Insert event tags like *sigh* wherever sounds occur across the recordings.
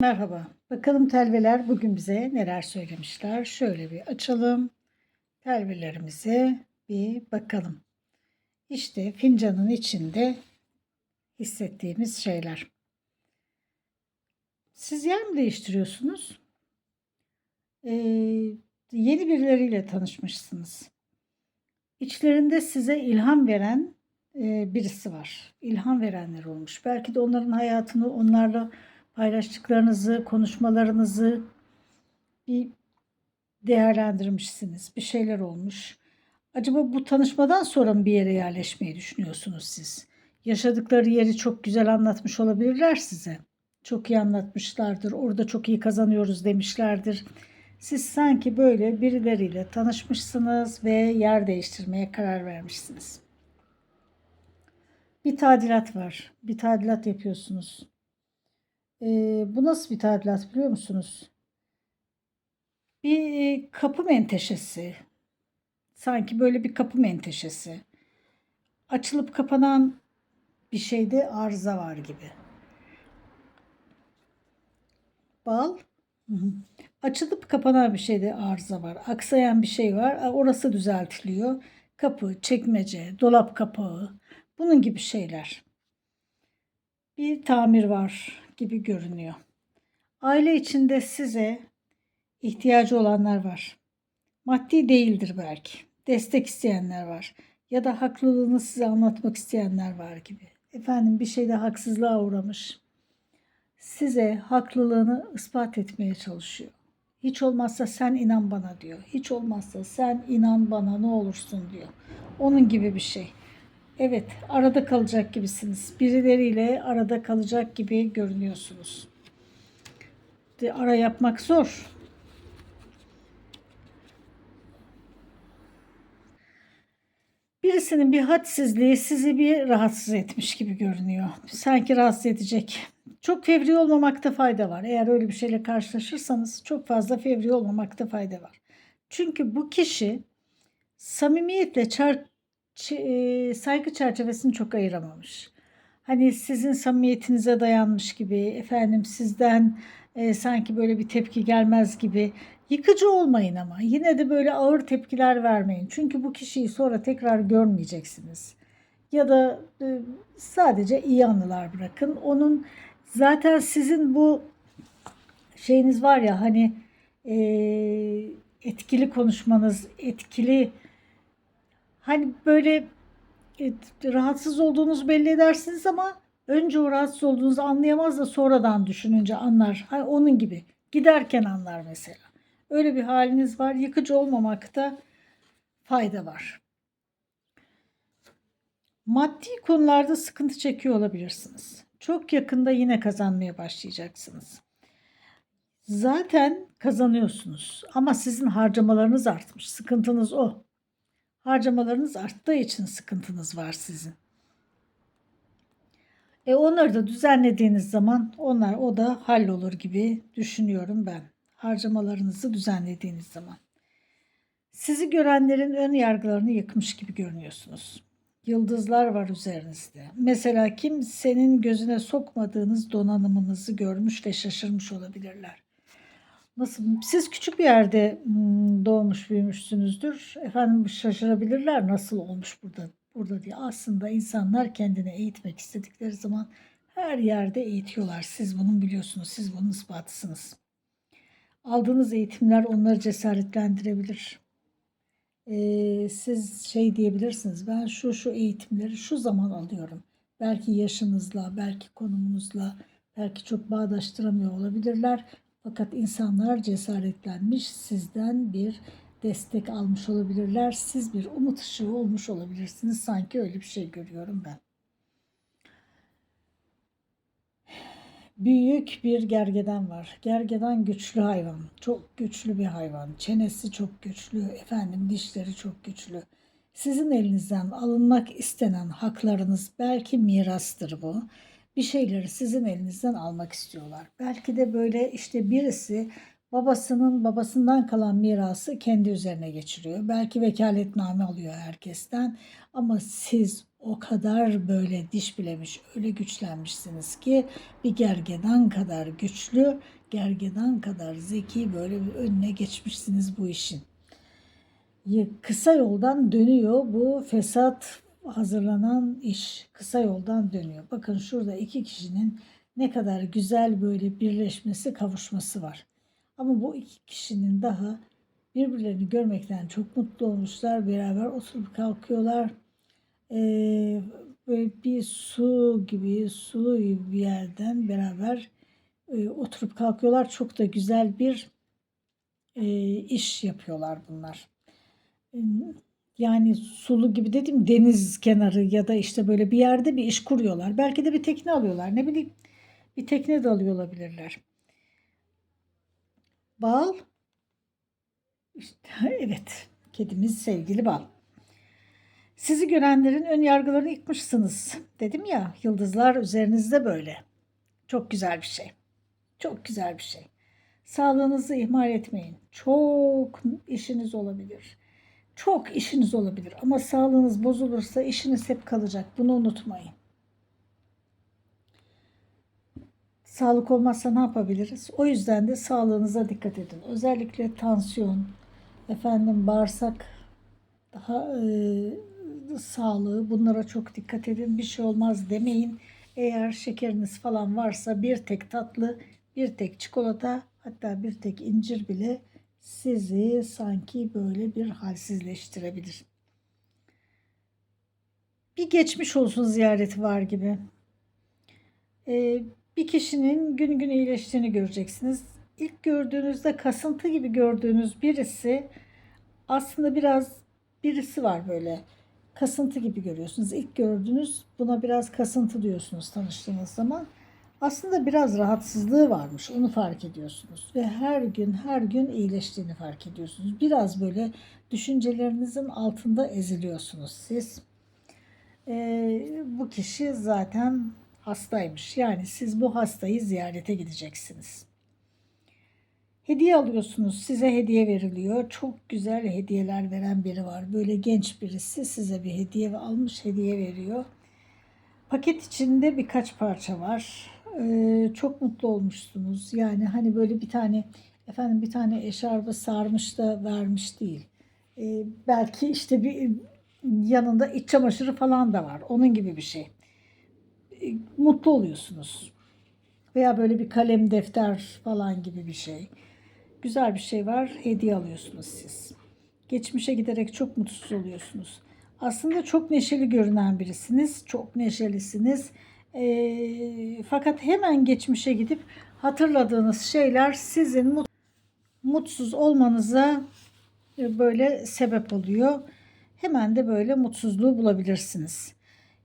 Merhaba. Bakalım telveler bugün bize neler söylemişler. Şöyle bir açalım. Telvelerimize bir bakalım. İşte fincanın içinde hissettiğimiz şeyler. Siz yer mi değiştiriyorsunuz? Ee, yeni birileriyle tanışmışsınız. İçlerinde size ilham veren e, birisi var. İlham verenler olmuş. Belki de onların hayatını onlarla paylaştıklarınızı, konuşmalarınızı bir değerlendirmişsiniz. Bir şeyler olmuş. Acaba bu tanışmadan sonra mı bir yere yerleşmeyi düşünüyorsunuz siz? Yaşadıkları yeri çok güzel anlatmış olabilirler size. Çok iyi anlatmışlardır. Orada çok iyi kazanıyoruz demişlerdir. Siz sanki böyle birileriyle tanışmışsınız ve yer değiştirmeye karar vermişsiniz. Bir tadilat var. Bir tadilat yapıyorsunuz. Ee, bu nasıl bir tadilat biliyor musunuz? Bir e, kapı menteşesi. Sanki böyle bir kapı menteşesi. Açılıp kapanan bir şeyde arıza var gibi. Bal. Açılıp kapanan bir şeyde arıza var. Aksayan bir şey var. Orası düzeltiliyor. Kapı, çekmece, dolap kapağı. Bunun gibi şeyler. Bir tamir var gibi görünüyor. Aile içinde size ihtiyacı olanlar var. Maddi değildir belki. Destek isteyenler var. Ya da haklılığını size anlatmak isteyenler var gibi. Efendim bir şeyde haksızlığa uğramış. Size haklılığını ispat etmeye çalışıyor. Hiç olmazsa sen inan bana diyor. Hiç olmazsa sen inan bana ne olursun diyor. Onun gibi bir şey. Evet, arada kalacak gibisiniz. Birileriyle arada kalacak gibi görünüyorsunuz. De, ara yapmak zor. Birisinin bir hadsizliği sizi bir rahatsız etmiş gibi görünüyor. Sanki rahatsız edecek. Çok fevri olmamakta fayda var. Eğer öyle bir şeyle karşılaşırsanız çok fazla fevri olmamakta fayda var. Çünkü bu kişi samimiyetle çar- saygı çerçevesini çok ayıramamış. Hani sizin samimiyetinize dayanmış gibi, efendim sizden e, sanki böyle bir tepki gelmez gibi. Yıkıcı olmayın ama yine de böyle ağır tepkiler vermeyin. Çünkü bu kişiyi sonra tekrar görmeyeceksiniz. Ya da e, sadece iyi anılar bırakın. Onun zaten sizin bu şeyiniz var ya hani e, etkili konuşmanız, etkili hani böyle e, rahatsız olduğunuzu belli edersiniz ama önce o rahatsız olduğunuzu anlayamaz da sonradan düşününce anlar. Hani onun gibi giderken anlar mesela. Öyle bir haliniz var. Yıkıcı olmamakta fayda var. Maddi konularda sıkıntı çekiyor olabilirsiniz. Çok yakında yine kazanmaya başlayacaksınız. Zaten kazanıyorsunuz ama sizin harcamalarınız artmış. Sıkıntınız o. Harcamalarınız arttığı için sıkıntınız var sizin. E onları da düzenlediğiniz zaman onlar o da hallolur gibi düşünüyorum ben. Harcamalarınızı düzenlediğiniz zaman. Sizi görenlerin ön yargılarını yıkmış gibi görünüyorsunuz. Yıldızlar var üzerinizde. Mesela kimsenin gözüne sokmadığınız donanımınızı görmüş ve şaşırmış olabilirler. Nasıl? Siz küçük bir yerde doğmuş büyümüşsünüzdür. Efendim şaşırabilirler nasıl olmuş burada burada diye. Aslında insanlar kendini eğitmek istedikleri zaman her yerde eğitiyorlar. Siz bunun biliyorsunuz. Siz bunun ispatısınız. Aldığınız eğitimler onları cesaretlendirebilir. Ee, siz şey diyebilirsiniz. Ben şu şu eğitimleri şu zaman alıyorum. Belki yaşınızla, belki konumunuzla, belki çok bağdaştıramıyor olabilirler. Fakat insanlar cesaretlenmiş, sizden bir destek almış olabilirler. Siz bir umut ışığı olmuş olabilirsiniz. Sanki öyle bir şey görüyorum ben. Büyük bir gergedan var. Gergedan güçlü hayvan. Çok güçlü bir hayvan. Çenesi çok güçlü. Efendim dişleri çok güçlü. Sizin elinizden alınmak istenen haklarınız belki mirastır bu. Bir şeyleri sizin elinizden almak istiyorlar. Belki de böyle işte birisi babasının babasından kalan mirası kendi üzerine geçiriyor. Belki vekaletname alıyor herkesten ama siz o kadar böyle diş bilemiş, öyle güçlenmişsiniz ki bir gergedan kadar güçlü, gergedan kadar zeki böyle bir önüne geçmişsiniz bu işin. Kısa yoldan dönüyor bu fesat hazırlanan iş. Kısa yoldan dönüyor. Bakın şurada iki kişinin ne kadar güzel böyle birleşmesi, kavuşması var. Ama bu iki kişinin daha birbirlerini görmekten çok mutlu olmuşlar. Beraber oturup kalkıyorlar. Ee, böyle bir su gibi, sulu bir yerden beraber e, oturup kalkıyorlar. Çok da güzel bir e, iş yapıyorlar bunlar. Yani sulu gibi dedim deniz kenarı ya da işte böyle bir yerde bir iş kuruyorlar. Belki de bir tekne alıyorlar. Ne bileyim bir tekne de alıyor olabilirler. Bal. İşte, *laughs* evet. Kedimiz sevgili bal. Sizi görenlerin ön yargılarını yıkmışsınız. Dedim ya yıldızlar üzerinizde böyle. Çok güzel bir şey. Çok güzel bir şey. Sağlığınızı ihmal etmeyin. Çok işiniz olabilir. Çok işiniz olabilir ama sağlığınız bozulursa işiniz hep kalacak. Bunu unutmayın. Sağlık olmazsa ne yapabiliriz? O yüzden de sağlığınıza dikkat edin. Özellikle tansiyon, efendim bağırsak daha e, sağlığı bunlara çok dikkat edin. Bir şey olmaz demeyin. Eğer şekeriniz falan varsa bir tek tatlı, bir tek çikolata, hatta bir tek incir bile sizi sanki böyle bir halsizleştirebilir. Bir geçmiş olsun ziyareti var gibi. Ee, bir kişinin gün gün iyileştiğini göreceksiniz. İlk gördüğünüzde kasıntı gibi gördüğünüz birisi aslında biraz birisi var böyle kasıntı gibi görüyorsunuz. İlk gördüğünüz buna biraz kasıntı diyorsunuz tanıştığınız zaman. Aslında biraz rahatsızlığı varmış onu fark ediyorsunuz ve her gün her gün iyileştiğini fark ediyorsunuz. Biraz böyle düşüncelerinizin altında eziliyorsunuz siz. Ee, bu kişi zaten hastaymış. Yani siz bu hastayı ziyarete gideceksiniz. Hediye alıyorsunuz. Size hediye veriliyor. Çok güzel hediyeler veren biri var. Böyle genç birisi size bir hediye almış hediye veriyor. Paket içinde birkaç parça var. Çok mutlu olmuşsunuz. Yani hani böyle bir tane efendim bir tane eşarbı sarmış da vermiş değil. Ee, belki işte bir yanında iç çamaşırı falan da var. Onun gibi bir şey. Ee, mutlu oluyorsunuz. Veya böyle bir kalem defter falan gibi bir şey. Güzel bir şey var. Hediye alıyorsunuz siz. Geçmişe giderek çok mutsuz oluyorsunuz. Aslında çok neşeli görünen birisiniz. Çok neşelisiniz. Ee, fakat hemen geçmişe gidip hatırladığınız şeyler sizin mut- mutsuz olmanıza e, böyle sebep oluyor. Hemen de böyle mutsuzluğu bulabilirsiniz.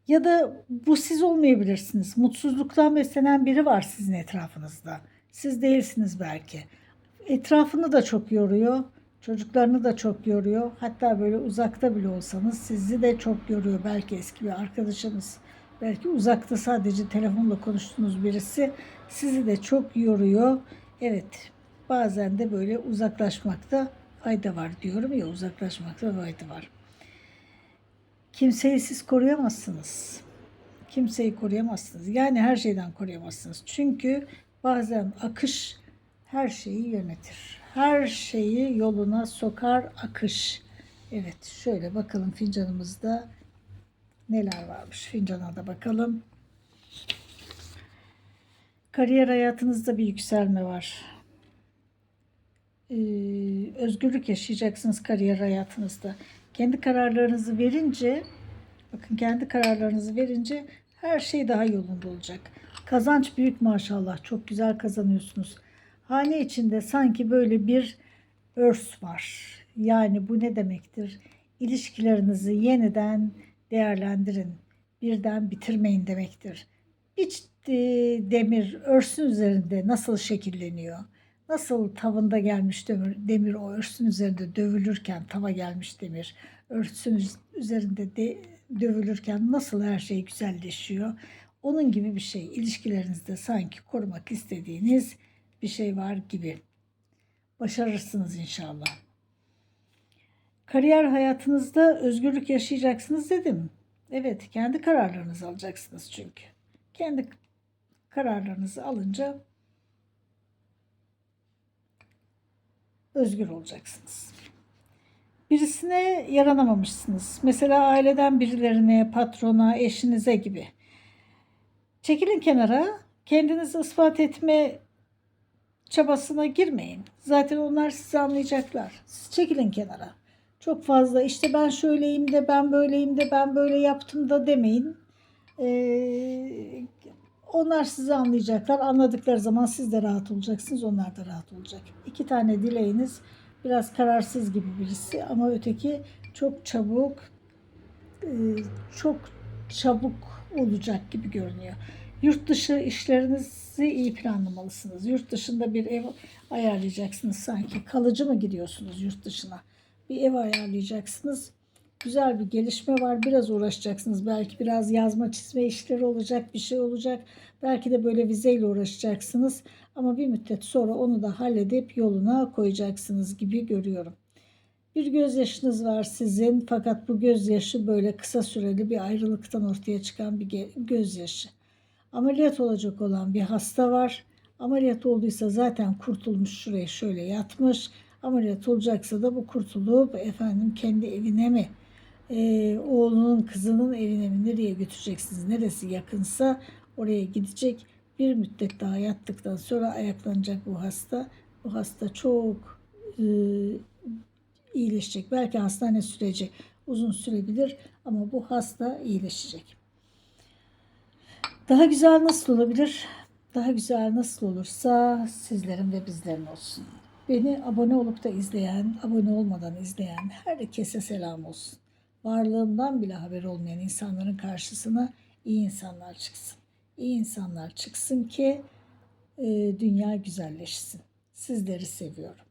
Ya da bu siz olmayabilirsiniz. Mutsuzluktan beslenen biri var sizin etrafınızda. Siz değilsiniz belki. Etrafını da çok yoruyor. Çocuklarını da çok yoruyor. Hatta böyle uzakta bile olsanız sizi de çok yoruyor. Belki eski bir arkadaşınız, belki uzakta sadece telefonla konuştuğunuz birisi sizi de çok yoruyor. Evet, bazen de böyle uzaklaşmakta fayda var diyorum ya uzaklaşmakta fayda var. Kimseyi siz koruyamazsınız. Kimseyi koruyamazsınız. Yani her şeyden koruyamazsınız. Çünkü bazen akış her şeyi yönetir. Her şeyi yoluna sokar akış. Evet şöyle bakalım fincanımızda neler varmış. Fincana da bakalım. Kariyer hayatınızda bir yükselme var. Ee, özgürlük yaşayacaksınız kariyer hayatınızda. Kendi kararlarınızı verince, bakın kendi kararlarınızı verince her şey daha yolunda olacak. Kazanç büyük maşallah. Çok güzel kazanıyorsunuz. Hane içinde sanki böyle bir örs var. Yani bu ne demektir? İlişkilerinizi yeniden değerlendirin. Birden bitirmeyin demektir. Bir e, demir örsün üzerinde nasıl şekilleniyor? Nasıl tavında gelmiş demir, demir o örsün üzerinde dövülürken tava gelmiş demir örsün üzerinde de, dövülürken nasıl her şey güzelleşiyor? Onun gibi bir şey. İlişkilerinizde sanki korumak istediğiniz bir şey var gibi. Başarırsınız inşallah. Kariyer hayatınızda özgürlük yaşayacaksınız dedim. Evet, kendi kararlarınızı alacaksınız çünkü. Kendi kararlarınızı alınca özgür olacaksınız. Birisine yaranamamışsınız. Mesela aileden birilerine, patrona, eşinize gibi. Çekilin kenara. Kendinizi ispat etme çabasına girmeyin. Zaten onlar sizi anlayacaklar. Siz çekilin kenara. Çok fazla işte ben şöyleyim de ben böyleyim de ben böyle yaptım da demeyin. Ee, onlar sizi anlayacaklar. Anladıkları zaman siz de rahat olacaksınız. Onlar da rahat olacak. İki tane dileğiniz biraz kararsız gibi birisi ama öteki çok çabuk e, çok çabuk olacak gibi görünüyor. Yurt dışı işlerinizi iyi planlamalısınız. Yurt dışında bir ev ayarlayacaksınız sanki. Kalıcı mı gidiyorsunuz yurt dışına? Bir ev ayarlayacaksınız. Güzel bir gelişme var. Biraz uğraşacaksınız. Belki biraz yazma çizme işleri olacak, bir şey olacak. Belki de böyle vizeyle uğraşacaksınız. Ama bir müddet sonra onu da halledip yoluna koyacaksınız gibi görüyorum. Bir gözyaşınız var sizin fakat bu gözyaşı böyle kısa süreli bir ayrılıktan ortaya çıkan bir gözyaşı. Ameliyat olacak olan bir hasta var. Ameliyat olduysa zaten kurtulmuş şuraya şöyle yatmış. Ameliyat olacaksa da bu kurtulup efendim kendi evine mi e, oğlunun kızının evine mi nereye götüreceksiniz? Neresi yakınsa oraya gidecek. Bir müddet daha yattıktan sonra ayaklanacak bu hasta. Bu hasta çok e, iyileşecek. Belki hastane süreci uzun sürebilir ama bu hasta iyileşecek. Daha güzel nasıl olabilir? Daha güzel nasıl olursa sizlerin ve bizlerin olsun. Beni abone olup da izleyen, abone olmadan izleyen herkese selam olsun. Varlığımdan bile haber olmayan insanların karşısına iyi insanlar çıksın. İyi insanlar çıksın ki e, dünya güzelleşsin. Sizleri seviyorum.